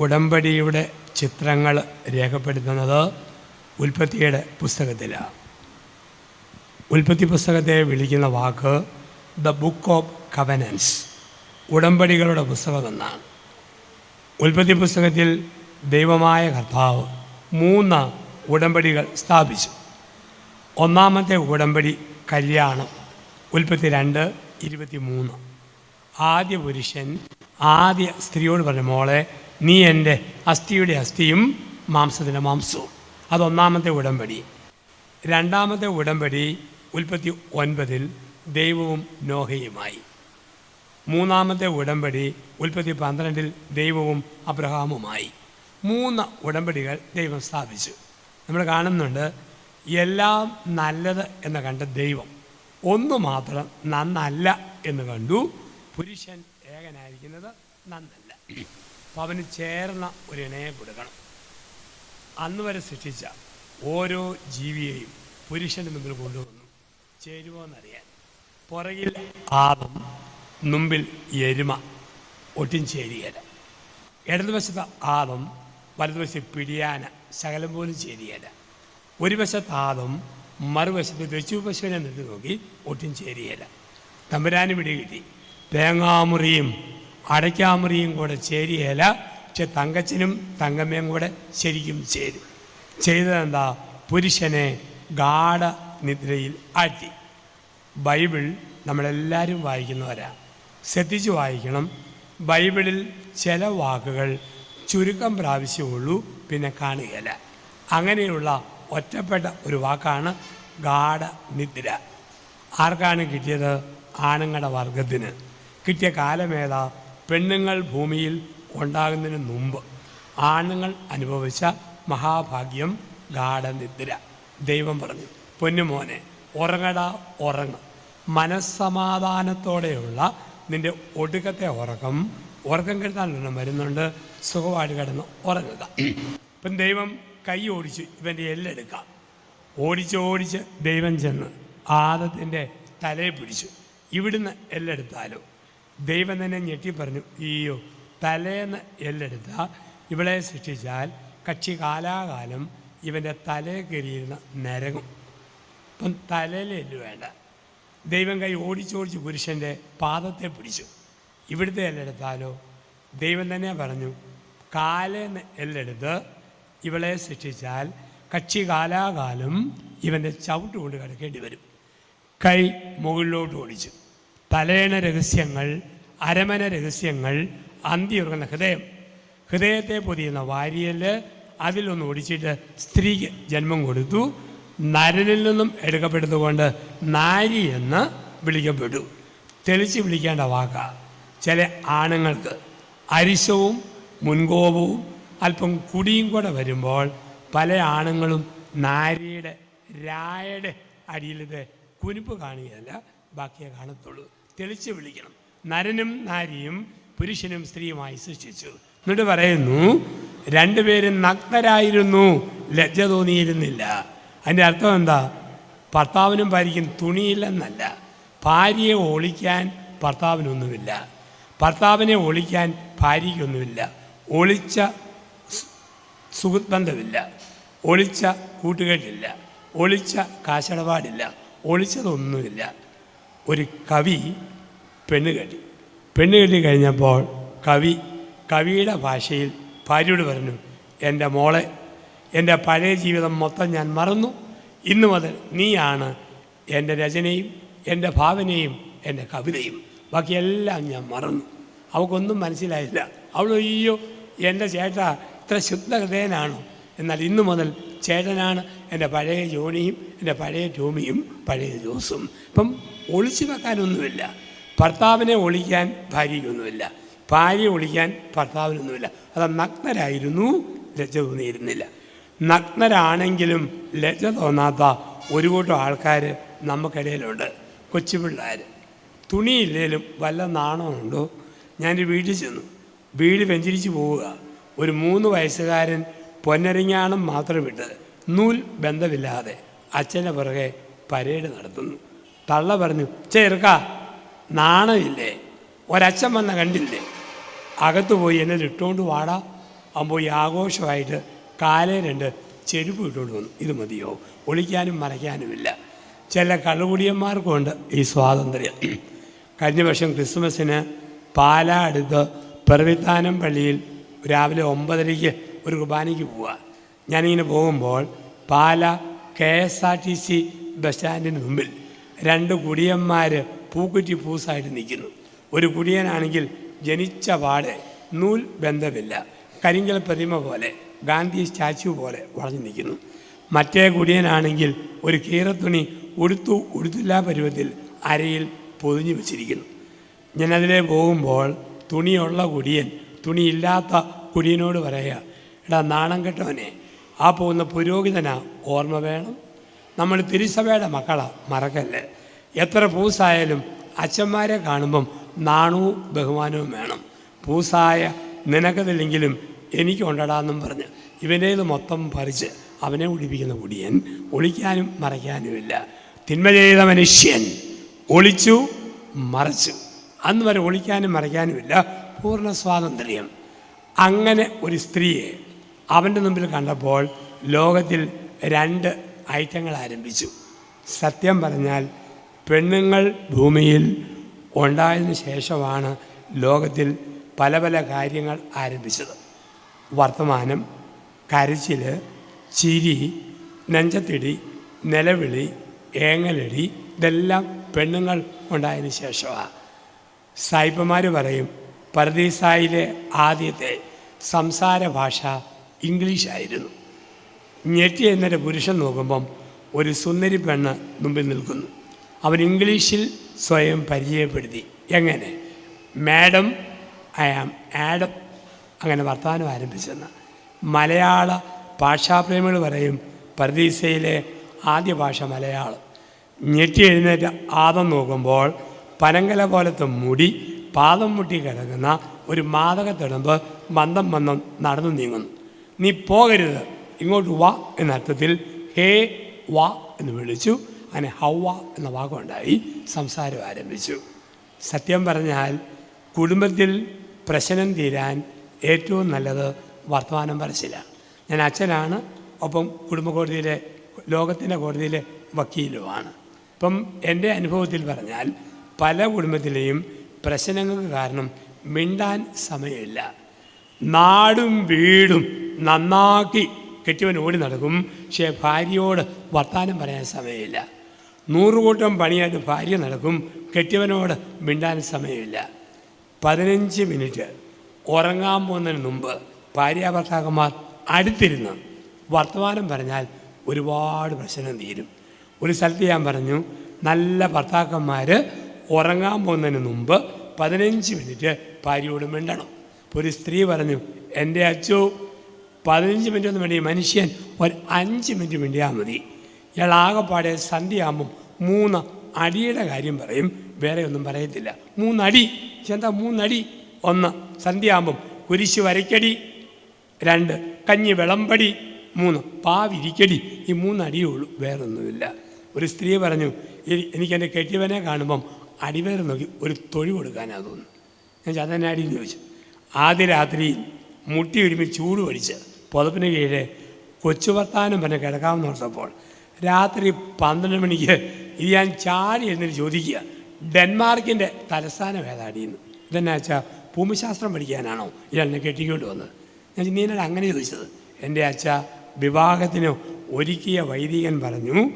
ഉടമ്പടിയുടെ ചിത്രങ്ങൾ രേഖപ്പെടുത്തുന്നത് ഉൽപ്പത്തിയുടെ പുസ്തകത്തിലാണ്. ഉൽപ്പത്തി പുസ്തകത്തെ വിളിക്കുന്ന വാക്ക് ദ ബുക്ക് ഓഫ് കവനൻസ് ഉടമ്പടികളുടെ പുസ്തകം എന്നാണ് ഉൽപ്പത്തി പുസ്തകത്തിൽ ദൈവമായ കർത്താവ് മൂന്ന് ഉടമ്പടികൾ സ്ഥാപിച്ചു. ഒന്നാമത്തെ ഉടമ്പടി കല്യാണം ഉൽപ്പത്തി രണ്ട് ഇരുപത്തി മൂന്ന്. ആദ്യ പുരുഷൻ ആദ്യ സ്ത്രീയോട് പറഞ്ഞ മോളെ നീ എന്റെ അസ്ഥിയുടെ അസ്ഥിയും മാംസത്തിന്റെ മാംസവും. അതൊന്നാമത്തെ ഉടമ്പടി. രണ്ടാമത്തെ ഉടമ്പടി ഉൽപ്പത്തി ഒൻപതിൽ ദൈവവും നോഹയുമായി. മൂന്നാമത്തെ ഉടമ്പടി ഉൽപ്പത്തി പന്ത്രണ്ടിൽ ദൈവവും അബ്രഹാമുമായി. മൂന്ന് ഉടമ്പടികൾ ദൈവം സ്ഥാപിച്ചു. നമ്മൾ കാണുന്നുണ്ട് എല്ലാം നല്ലത് എന്ന് കണ്ട ദൈവം. ഒന്ന് മാത്രം നന്നല്ല എന്ന് കണ്ടു. പുരുഷൻ ഏകനായിരിക്കുന്നത് നന്നല്ല. അപ്പം അവന് ചേർന്ന ഒരു ഇണയെ കൊടുക്കണം അന്ന് വരെ സൃഷ്ടിച്ച ഓരോ ജീവിയെയും പുരുഷന് മുമ്പിൽ കൊണ്ടുവന്നു. ചേരുമോ എന്നറിയാൻ പുറകിൽ ആദം മുമ്പിൽ എരുമ ഒട്ടും ചേരിയല. ഇടതുവശത്ത് ആദം വലതുവശത്ത് പിടിയാന ശകലം പോലും ചേരിയല. ഒരു വശത്ത് ആദം മറുവശത്ത് ദശു പശുവിനെ നിന്ന് നോക്കി ഒട്ടും ചേരിയല. തമ്പുരാനും പിടി കിട്ടി തേങ്ങാമുറിയും അടയ്ക്കാമുറിയും കൂടെ ചേരിയല പക്ഷെ തങ്കച്ചനും തങ്കമ്മയും കൂടെ ശരിക്കും ചേരും. ചെയ്തതെന്താ? പുരുഷനെ ഗാഢ നിദ്രയിൽ ആഴ്ത്തി. ബൈബിൾ നമ്മളെല്ലാവരും വായിക്കുന്നവരാ. ശ്രദ്ധിച്ച് വായിക്കണം. ബൈബിളിൽ ചില വാക്കുകൾ ചുരുക്കം പ്രാവശ്യമുള്ളൂ പിന്നെ കാണുകയില്ല. അങ്ങനെയുള്ള ഒറ്റപ്പെട്ട ഒരു വാക്കാണ് ഗാഢ നിദ്ര ആർക്കാണ് കിട്ടിയത്? ആണുങ്ങളുടെ വർഗത്തിന്. കിട്ടിയ കാലമേതാ പെണ്ണുങ്ങൾ ഭൂമിയിൽ ഉണ്ടാകുന്നതിന് മുമ്പ് ആണുങ്ങൾ അനുഭവിച്ച മഹാഭാഗ്യം ഗാഠനിദ്ര. ദൈവം പറഞ്ഞു പൊന്നുമോനെ ഉറങ്ങടാ ഉറങ്ങ. മനസ്സമാധാനത്തോടെയുള്ള നിന്റെ ഒടുക്കത്തെ ഉറക്കം ഉറക്കം കെടുത്താനുള്ള വരുന്നുണ്ട് സുഖമായിട്ട് കിടന്ന് ഉറങ്ങുക. ഇപ്പം ദൈവം കൈ ഓടിച്ചു ഇവന്റെ എല്ലെടുക്കാം ഓടിച്ച് ഓടിച്ച് ദൈവം ചെന്ന് ആദത്തിന്റെ തലയെ പിടിച്ചു. ഇവിടുന്ന് എല്ലെടുത്താലോ? ദൈവം തന്നെ ഞെട്ടി പറഞ്ഞു ഈയോ തലേന്ന് എല്ലെടുത്ത ഇവളെ സൃഷ്ടിച്ചാൽ കക്ഷി കാലാകാലം ഇവന്റെ തലയെ കയറിയിരുന്ന നരകം. ഇപ്പം തലയിൽ വേണ്ട. ദൈവം കൈ ഓടിച്ചോടിച്ച് പുരുഷന്റെ പാദത്തെ പിടിച്ചു. ഇവിടുത്തെ എല്ലെടുത്താലോ? ദൈവം തന്നെ പറഞ്ഞു കാലേന്ന് എല്ലെടുത്ത് ഇവളെ സൃഷ്ടിച്ചാൽ കക്ഷി കാലാകാലം ഇവന്റെ ചവിട്ട് കൊണ്ട് കിടക്കേണ്ടി വരും. കൈ മുകളിലോട്ട് ഓടിച്ചു. തലേണ രഹസ്യങ്ങൾ അരമന രഹസ്യങ്ങൾ അന്തിയുറങ്ങുന്ന ഹൃദയം. ഹൃദയത്തെ പൊതിയുന്ന വാരിയൽ അതിലൊന്ന് ഓടിച്ചിട്ട് സ്ത്രീക്ക് ജന്മം കൊടുത്തു. നരനിൽ നിന്നും എടുക്കപ്പെടുന്നതുകൊണ്ട് നാരി എന്ന് വിളിക്കപ്പെട്ടു. തെളിച്ച് വിളിക്കേണ്ട വാക്ക. ചില ആണുങ്ങൾക്ക് അരിശവും മുൻകോപവും അല്പം കുടിയും കൂടെ വരുമ്പോൾ പല ആണുങ്ങളും നാരിയുടെ രായയുടെ അടിയിലത്തെ കുനിപ്പ് കാണുകയല്ല ബാക്കിയെ കാണത്തുള്ളൂ. തെളിച്ച് വിളിക്കണം. നരനും നാരിയും പുരുഷനും സ്ത്രീയുമായി സൃഷ്ടിച്ചു. എന്നിട്ട് പറയുന്നു രണ്ടുപേരും നഗ്നരായിരുന്നു. ലജ്ജ തോന്നിയിരുന്നില്ല. അതിന്റെ അർത്ഥം എന്താ? ഭർത്താവിനും ഭാര്യയ്ക്കും തുണിയില്ലെന്നല്ല. ഭാര്യയെ ഒളിക്കാൻ ഭർത്താവിനൊന്നുമില്ല. ഭർത്താവിനെ ഒളിക്കാൻ ഭാര്യയ്ക്കൊന്നുമില്ല. ഒളിച്ച സുഹൃത്ത് ബന്ധമില്ല. ഒളിച്ച കൂട്ടുകെട്ടില്ല. ഒളിച്ച കാശടപാടില്ല. ഒളിച്ചതൊന്നുമില്ല ഒരു കവി പെണ്ണ് കെട്ടി. പെണ്ണ് കെട്ടി കഴിഞ്ഞപ്പോൾ കവി കവിയുടെ ഭാഷയിൽ ഭാര്യയോട് പറഞ്ഞു എന്റെ മോളെ എന്റെ പഴയ ജീവിതം മൊത്തം ഞാൻ മറന്നു. ഇന്നു മുതൽ നീയാണ് എന്റെ രചനയും എന്റെ ഭാവനയും എന്റെ കവിതയും. ബാക്കിയെല്ലാം ഞാൻ മറന്നു. അവൾക്കൊന്നും മനസ്സിലായില്ല. അവൾ അയ്യോ എന്റെ ചേട്ടാ ഇത്ര ശുദ്ധഹൃദയനാണോ എന്നാൽ ഇന്നു മുതൽ ചേട്ടനാണ് എന്റെ പഴയ ജോണിയും എന്റെ പഴയ ടോമിയും പഴയ ജോസും. ഇപ്പം ഒളിച്ചു വെക്കാനൊന്നുമില്ല. ഭർത്താവിനെ ഒളിക്കാൻ ഭാര്യയ്ക്കൊന്നുമില്ല. ഭാര്യ ഒളിക്കാൻ ഭർത്താവിനൊന്നുമില്ല. അത് നഗ്നരായിരുന്നു ലജ്ജ തോന്നിയിരുന്നില്ല. നഗ്നരാണെങ്കിലും ലജ്ജ തോന്നാത്ത ഒരു കൂട്ടം ആൾക്കാർ നമുക്കിടയിലുണ്ട്. കൊച്ചു പിള്ളേർ തുണിയില്ലേലും വല്ല നാണമുണ്ടോ? ഞാനൊരു വീട്ടിൽ ചെന്നു. വീട് വെഞ്ചരിച്ച് പോവുക. ഒരു മൂന്ന് വയസ്സുകാരൻ പൊന്നരിങ്ങാണം മാത്രം ഇട്ട് നൂൽ ബന്ധമില്ലാതെ അച്ഛന്റെ പുറകെ പരേഡ് നടത്തുന്നു. തള്ള പറഞ്ഞു ചേർക്ക നാണമില്ലേ? ഒരച്ഛൻ വന്ന കണ്ടില്ലേ? അകത്ത് പോയി എന്നെ ഇട്ടുകൊണ്ട് വാടാ. അവൻ പോയി ആഘോഷമായിട്ട് കാലേ രണ്ട് ചെരുപ്പ് ഇട്ടുകൊണ്ട് വന്നു. ഇത് മതിയോ? ഒളിക്കാനും മറയ്ക്കാനുമില്ല. ചില കള്ളുകുടിയന്മാർക്കുണ്ട് ഈ സ്വാതന്ത്ര്യം. കഴിഞ്ഞ വർഷം ക്രിസ്മസിന് പാലാ അടുത്ത് പെറവിത്താനം പള്ളിയിൽ രാവിലെ ഒമ്പതരയ്ക്ക് ഒരു കുർബാനയ്ക്ക് പോവുക ഞാനിങ്ങനെ പോകുമ്പോൾ Pala K S R T C bus സ്റ്റാൻഡിന് മുമ്പിൽ രണ്ട് കുടിയന്മാർ പൂക്കുറ്റി പൂസായിട്ട് നിൽക്കുന്നു. ഒരു കുടിയനാണെങ്കിൽ ജനിച്ച പാടെ നൂൽ ബന്ധമില്ല. കരിങ്കൽ പ്രതിമ പോലെ ഗാന്ധി സ്റ്റാച്യു പോലെ വളഞ്ഞു നിൽക്കുന്നു. മറ്റേ കുടിയനാണെങ്കിൽ ഒരു കീറത്തുണി ഉടുത്തു ഉടുത്തില്ല പരുവത്തിൽ അരയിൽ പൊതിഞ്ഞു വെച്ചിരിക്കുന്നു. ഞാനതിലെ പോകുമ്പോൾ തുണിയുള്ള കുടിയൻ തുണിയില്ലാത്ത കുടിയനോട് പറയുക എടാ നാണം കെട്ടവനെ ആ പോകുന്ന പുരോഹിതനാ ഓർമ്മ വേണം. നമ്മൾ തിരുസഭയുടെ മക്കളാ മറക്കല്ലേ? എത്ര പൂസായാലും അച്ഛന്മാരെ കാണുമ്പം നാണവും ബഹുമാനവും വേണം. പൂസായ നിനക്കതില്ലെങ്കിലും എനിക്ക് എനിക്കുണ്ടടാന്നും പറഞ്ഞ് ഇവന്റേത് മൊത്തം പറിച്ച് അവനെ ഒളിപ്പിക്കുന്ന കുടിയൻ ഒളിക്കാനും മറയ്ക്കാനുമില്ല. തിന്മ ചെയ്ത മനുഷ്യൻ ഒളിച്ചു മറച്ചു. അന്ന് വരെ ഒളിക്കാനും മറയ്ക്കാനുമില്ല. പൂർണ സ്വാതന്ത്ര്യം. അങ്ങനെ ഒരു സ്ത്രീയെ അവന്റെ മുമ്പിൽ കണ്ടപ്പോൾ ലോകത്തിൽ രണ്ട് ഐറ്റങ്ങൾ ആരംഭിച്ചു. സത്യം പറഞ്ഞാൽ പെണ്ണുങ്ങൾ ഭൂമിയിൽ ഉണ്ടായതിനു ശേഷമാണ് ലോകത്തിൽ പല പല കാര്യങ്ങൾ ആരംഭിച്ചത്. വർത്തമാനം കരച്ചിൽ ചിരി നെഞ്ചത്തിടി നിലവിളി ഏങ്ങലടി ഇതെല്ലാം പെണ്ണുങ്ങൾ ഉണ്ടായതിനു ശേഷമാണ് സായിപ്പന്മാർ പറയും പരദീസായിലെ ആദ്യത്തെ സംസാര ഭാഷ ഇംഗ്ലീഷായിരുന്നു. ഞെട്ടി എന്നൊരു പുരുഷൻ നോക്കുമ്പം ഒരു സുന്ദരി പെണ്ണ് മുമ്പിൽ നിൽക്കുന്നു. അവൻ ഇംഗ്ലീഷിൽ സ്വയം പരിചയപ്പെടുത്തി. എങ്ങനെ? മാഡം ഐ ആം ആഡം അങ്ങനെ വർത്തമാനം ആരംഭിച്ചെന്ന്. മലയാള ഭാഷാപ്രേമികൾ പറയും പരദീസയിലെ ആദ്യ ഭാഷ മലയാളം. ഞെട്ടി എഴുന്നേറ്റ് ആദം നോക്കുമ്പോൾ പനങ്കല പോലത്തെ മുടി പാദം മുട്ടി കിടക്കുന്ന ഒരു മാതകത്തിടമ്പ് മന്ദം മന്ദം നടന്നു നീങ്ങുന്നു. നീ പോകരുത്. ഇങ്ങോട്ട് വാ എന്ന അർത്ഥത്തിൽ ഹേ വാ എന്ന് വിളിച്ചു. അങ്ങനെ ഹൗവ എന്ന വാക്കുണ്ടായി. സംസാരം ആരംഭിച്ചു. സത്യം പറഞ്ഞാൽ കുടുംബത്തിൽ പ്രശ്നം തീരാൻ ഏറ്റവും നല്ലത് വർത്തമാനം പറച്ചിലാണ് ഞാൻ അച്ഛനാണ് ഒപ്പം കുടുംബ കോടതിയിലെ ലോകത്തിന്റെ കോടതിയിലെ വക്കീലുമാണ്. ഇപ്പം എന്റെ അനുഭവത്തിൽ പറഞ്ഞാൽ പല കുടുംബത്തിലെയും പ്രശ്നങ്ങൾക്ക് കാരണം മിണ്ടാൻ സമയമില്ല. നാടും വീടും നന്നാക്കി കെട്ടിയവൻ ഓടി നടക്കും. പക്ഷേ ഭാര്യയോട് വർത്താനം പറയാൻ സമയമില്ല. നൂറുകൂട്ടം പണിയായിട്ട് ഭാര്യ നടക്കും. കെട്ടിയവനോട് മിണ്ടാൻ സമയമില്ല. പതിനഞ്ച് മിനിറ്റ്. ഉറങ്ങാൻ പോകുന്നതിന് മുമ്പ് ഭാര്യ ഭർത്താക്കന്മാർ അടുത്തിരുന്ന് വർത്തമാനം പറഞ്ഞാൽ ഒരുപാട് പ്രശ്നം തീരും. ഒരു സ്ഥലത്ത് ഞാൻ പറഞ്ഞു നല്ല ഭർത്താക്കന്മാർ ഉറങ്ങാൻ പോകുന്നതിന് മുമ്പ് പതിനഞ്ച് മിനിറ്റ് ഭാര്യയോട് മിണ്ടണം. ഒരു സ്ത്രീ പറഞ്ഞു എന്റെ അച്ചോ പതിനഞ്ച് മിനിറ്റ് ഒന്നും വേണ്ടി മനുഷ്യൻ ഒരു അഞ്ച് മിനിറ്റ് വേണ്ടിയാൽ മതി. ഇയാൾ ആകെപ്പാടെ സന്ധ്യയാകുമ്പം മൂന്ന് അടിയുടെ കാര്യം പറയും. വേറെ ഒന്നും പറയത്തില്ല. മൂന്നടി. എന്താ മൂന്നടി? ഒന്ന് സന്ധ്യയാകുമ്പം കുരിശ് വരയ്ക്കടി. രണ്ട് കഞ്ഞി വിളമ്പടി. മൂന്ന് പാവിരിക്കടി. ഈ മൂന്നടിയേ ഉള്ളൂ. വേറൊന്നുമില്ല. ഒരു സ്ത്രീ പറഞ്ഞു എനിക്കെന്റെ കെട്ടിയവനെ കാണുമ്പം അടിവേറെ നോക്കി ഒരു തൊഴി കൊടുക്കാനാ തോന്നുന്നു. ഞാൻ ചതനാടി ചോദിച്ചു. ആദ്യ രാത്രിയിൽ മുട്ടി ഒരുമി ചൂട് പഠിച്ച് പുതപ്പിന് കീഴെ കൊച്ചു വർത്താനം പറഞ്ഞ് കിടക്കാമെന്ന് ഓർത്തപ്പോൾ രാത്രി പന്ത്രണ്ട് മണിക്ക് ഇത് ഞാൻ ചാടി എഴുന്നേറ്റ് ചോദിക്കുക ഡെൻമാർക്കിന്റെ തലസ്ഥാനം ഏതാടിയെന്ന് ഇതെന്നാ വെച്ചാൽ ഭൂമിശാസ്ത്രം പഠിക്കാനാണോ? ഇയാളെന്നെ കെട്ടിക്കൊണ്ട് വന്നത്. ഞാൻ നീ അങ്ങനെ ചോദിച്ചത്? എന്റെ അച്ഛ വിവാഹത്തിന് ഒരുക്കിയ വൈദികൻ പറഞ്ഞു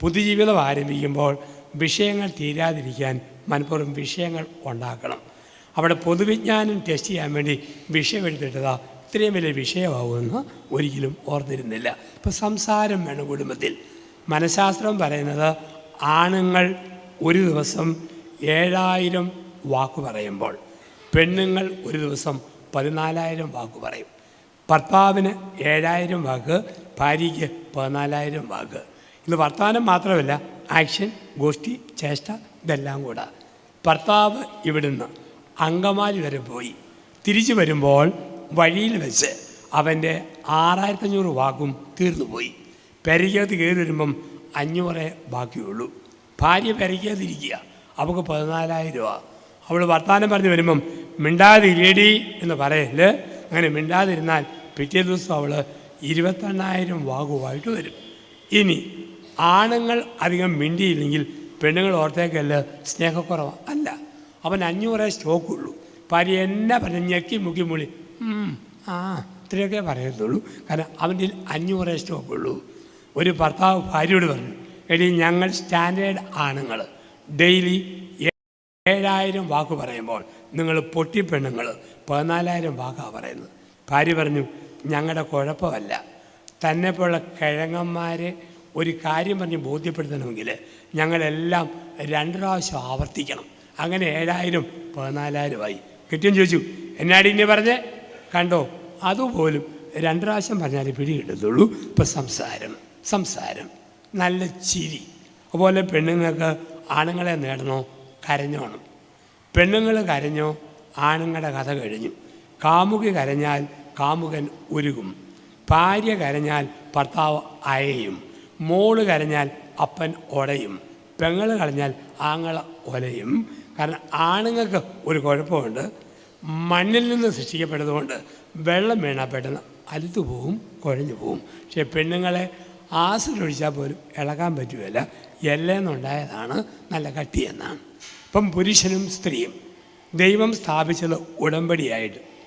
പുതുജീവിതം ആരംഭിക്കുമ്പോൾ വിഷയങ്ങൾ തീരാതിരിക്കാൻ മനഃപൂർവം വിഷയങ്ങൾ ഉണ്ടാക്കണം. അവിടെ പൊതുവിജ്ഞാനം ടെസ്റ്റ് ചെയ്യാൻ വേണ്ടി വിഷയം എടുത്തിട്ടതാ ഇത്രയും വലിയ വിഷയമാകുമെന്ന് ഒരിക്കലും ഓർത്തിരുന്നില്ല. ഇപ്പം സംസാരം വേണം കുടുംബത്തിൽ. മനഃശാസ്ത്രം പറയുന്നത് ആണുങ്ങൾ ഒരു ദിവസം ഏഴായിരം വാക്ക് പറയുമ്പോൾ പെണ്ണുങ്ങൾ ഒരു ദിവസം പതിനാലായിരം വാക്ക് പറയും. ഭർത്താവിന് ഏഴായിരം വാക്ക് ഭാര്യയ്ക്ക് പതിനാലായിരം വാക്ക്. ഇത് വർത്തമാനം മാത്രമല്ല ആക്ഷൻ ഗോഷ്ഠി ചേഷ്ട ഇതെല്ലാം കൂടെ. ഭർത്താവ് ഇവിടുന്ന് അങ്കമാലി വരെ പോയി. തിരിച്ചു വരുമ്പോൾ വഴിയിൽ വെച്ച് അവന്റെ ആറായിരത്തഞ്ഞൂറ് വാക്കും തീർന്നുപോയി. പെരയ്ക്കകത്ത് കയറി വരുമ്പം അഞ്ഞൂറേ ബാക്കിയുള്ളൂ. ഭാര്യ പെരയ്ക്കകത്തിരിക്കുക. അവൾക്ക് പതിനാലായിരം രൂപ. അവൾ വർത്തമാനം പറഞ്ഞ് വരുമ്പം മിണ്ടാതിരിയടി എന്ന് പറയൽ. അങ്ങനെ മിണ്ടാതിരുന്നാൽ പിറ്റേ ദിവസം അവൾ ഇരുപത്തെണ്ണായിരം വാകുമായിട്ട് വരും. ഇനി ആണുങ്ങൾ അധികം മിണ്ടിയില്ലെങ്കിൽ പെണ്ണുങ്ങൾ ഓർത്തേക്കല്ല സ്നേഹക്കുറവ്? അല്ല. അവൻ അഞ്ഞൂറേ സ്റ്റോക്കുള്ളൂ ഭാര്യ എന്നെ പറഞ്ഞ് ഞെക്കി മുക്കി മുളി ആ ഇത്രയൊക്കെ പറയത്തുള്ളൂ കാരണം അവന്റെ അഞ്ഞൂറേ സ്റ്റോക്കുള്ളൂ ഒരു ഭർത്താവ് ഭാര്യയോട് പറഞ്ഞു എടി ഞങ്ങൾ സ്റ്റാൻഡേർഡ് ആണുങ്ങൾ. ഡെയിലി ഏഴായിരം വാക്ക് പറയുമ്പോൾ നിങ്ങൾ പൊട്ടിപ്പെണ്ണുങ്ങൾ പതിനാലായിരം വാക്കാണ് പറയുന്നത്. ഭാര്യ പറഞ്ഞു ഞങ്ങളുടെ കുഴപ്പമല്ല. തന്നെ പോലുള്ള കിഴങ്ങന്മാരെ ഒരു കാര്യം പറഞ്ഞ് ബോധ്യപ്പെടുത്തണമെങ്കിൽ ഞങ്ങളെല്ലാം രണ്ട് പ്രാവശ്യം ആവർത്തിക്കണം. അങ്ങനെ ഏഴായിരം പതിനാലായിരമായി കിട്ടിയും ചോദിച്ചു എന്നാടി ഇനി പറഞ്ഞേ? കണ്ടോ? അതുപോലും രണ്ട് പ്രാവശ്യം പറഞ്ഞാലേ പിടി കിട്ടത്തുള്ളൂ ഇപ്പം സംസാരം സംസാരം. നല്ല ചിരി. അതുപോലെ പെണ്ണുങ്ങൾക്ക് ആണുങ്ങളെ നേടണോ? കരഞ്ഞോണം. പെണ്ണുങ്ങൾ കരഞ്ഞോ? ആണുങ്ങളുടെ കഥ കഴിഞ്ഞു. കാമുകി കരഞ്ഞാൽ കാമുകൻ ഉരുകും. ഭാര്യ കരഞ്ഞാൽ ഭർത്താവ് അയയും. മോൾ കരഞ്ഞാൽ അപ്പൻ ഒടയും. പെങ്ങൾ കരഞ്ഞാൽ ആങ്ങള ഒലയും. കാരണം ആണുങ്ങൾക്ക് ഒരു കുഴപ്പമുണ്ട്. മണ്ണിൽ നിന്ന് സൃഷ്ടിക്കപ്പെട്ടതുകൊണ്ട് വെള്ളം വീണാൽ പെട്ടെന്ന് അലുത്തു പോവും കുഴഞ്ഞു പോവും. പക്ഷേ പെണ്ണുങ്ങളെ ആസിഡ് പോലും ഇളകാൻ പറ്റുകയില്ല. എല്ലെന്നുണ്ടായതാണ് നല്ല കട്ടിയെന്നാണ്. ഇപ്പം പുരുഷനും സ്ത്രീയും ദൈവം സ്ഥാപിച്ചത് ഉടമ്പടിയായിട്ട്.